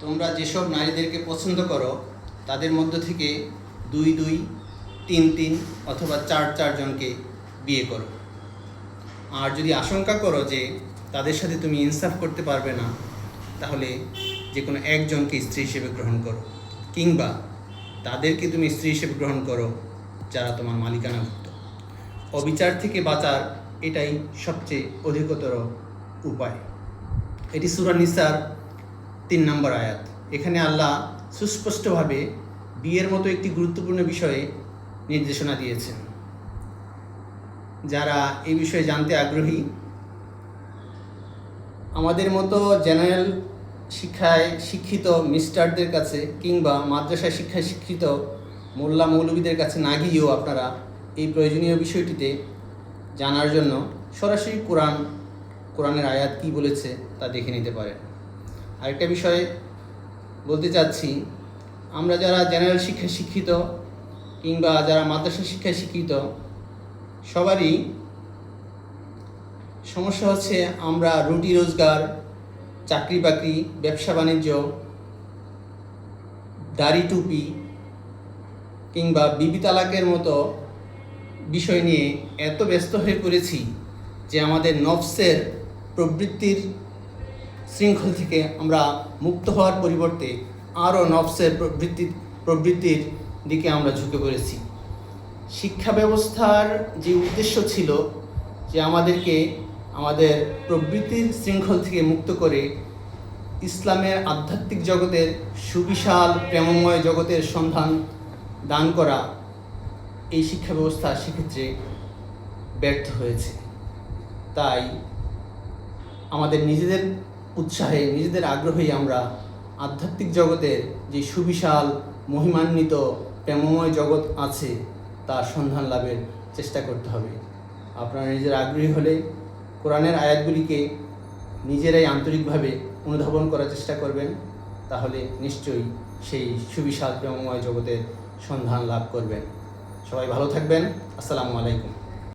তোমরা যেসব নারীদেরকে পছন্দ করো, তাদের মধ্য থেকে দুই দুই তিন তিন অথবা চার চারজনকে বিয়ে করো। আর যদি আশঙ্কা করো যে তাদের সাথে তুমি ইনসাফ করতে পারবে না, তাহলে যে কোনো একজনকে স্ত্রী হিসেবে গ্রহণ করো, কিংবা তাদেরকে তুমি স্ত্রী হিসেবে গ্রহণ করো যারা তোমার মালিকানাভুক্ত। অবিচার থেকে বাঁচার এটাই সবচেয়ে অধিকতর উপায়। এটি সুরা নিসার তিন নম্বর আয়াত। এখানে আল্লাহ সুস্পষ্টভাবে বিয়ের মতো একটি গুরুত্বপূর্ণ বিষয়ে নির্দেশনা দিয়েছেন। যারা এই বিষয়ে জানতে আগ্রহী, আমাদের মতো জেনারেল শিক্ষায় শিক্ষিত মিস্টারদের কাছে কিংবা মাদ্রাসায় শিক্ষায় শিক্ষিত মোল্লা মৌলবীদের কাছে না গিয়েও আপনারা এই প্রয়োজনীয় বিষয়টিতে জানার জন্য সরাসরি কোরআন কোরআনের আয়াত কি বলেছে তা দেখে নিতে পারেন। আরেকটা বিষয়ে বলতে চাচ্ছি, আমরা যারা জেনারেল শিক্ষায় শিক্ষিত কিংবা যারা মাদ্রাসা শিক্ষায় শিক্ষিত, সবারই সমস্যা হচ্ছে আমরা রুটি রোজগার, চাকরি বাকরি, ব্যবসা বাণিজ্য, দাড়ি টুপি কিংবা বিবি তালাকের মতো বিষয় নিয়ে এত ব্যস্ত হয়ে পড়েছি যে আমাদের নফসের প্রবৃত্তির শৃঙ্খল থেকে আমরা মুক্ত হওয়ার পরিবর্তে আরও নফসের প্রবৃত্তি, প্রবৃত্তির দিকে আমরা ঝুঁকে পড়েছি। শিক্ষা ব্যবস্থার যে উদ্দেশ্য ছিল যে আমাদেরকে আমাদের প্রবৃত্তির শৃঙ্খল থেকে মুক্ত করে ইসলামের আধ্যাত্মিক জগতের সুবিশাল প্রেমময় জগতের সন্ধান দান করা এই শিক্ষা ব্যবস্থা সেক্ষেত্রে ব্যর্থ হয়েছে। তাই আমাদের নিজেদের উৎসাহে, নিজেদের আগ্রহেই আমরা আধ্যাত্মিক জগতের যে সুবিশাল, মহিমান্বিত, প্রেমময় জগৎ আছে, তার সন্ধান লাভের চেষ্টা করতে হবে। আপনারা নিজের আগ্রহী হলে কোরআনের আয়াতগুলিকে নিজেরাই আন্তরিকভাবে অনুধাবন করার চেষ্টা করবেন, তাহলে নিশ্চয়ই সেই সুবিশাল, প্রেমময় জগতের সন্ধান লাভ করবেন। সবাই ভালো থাকবেন। আসসালামু আলাইকুম।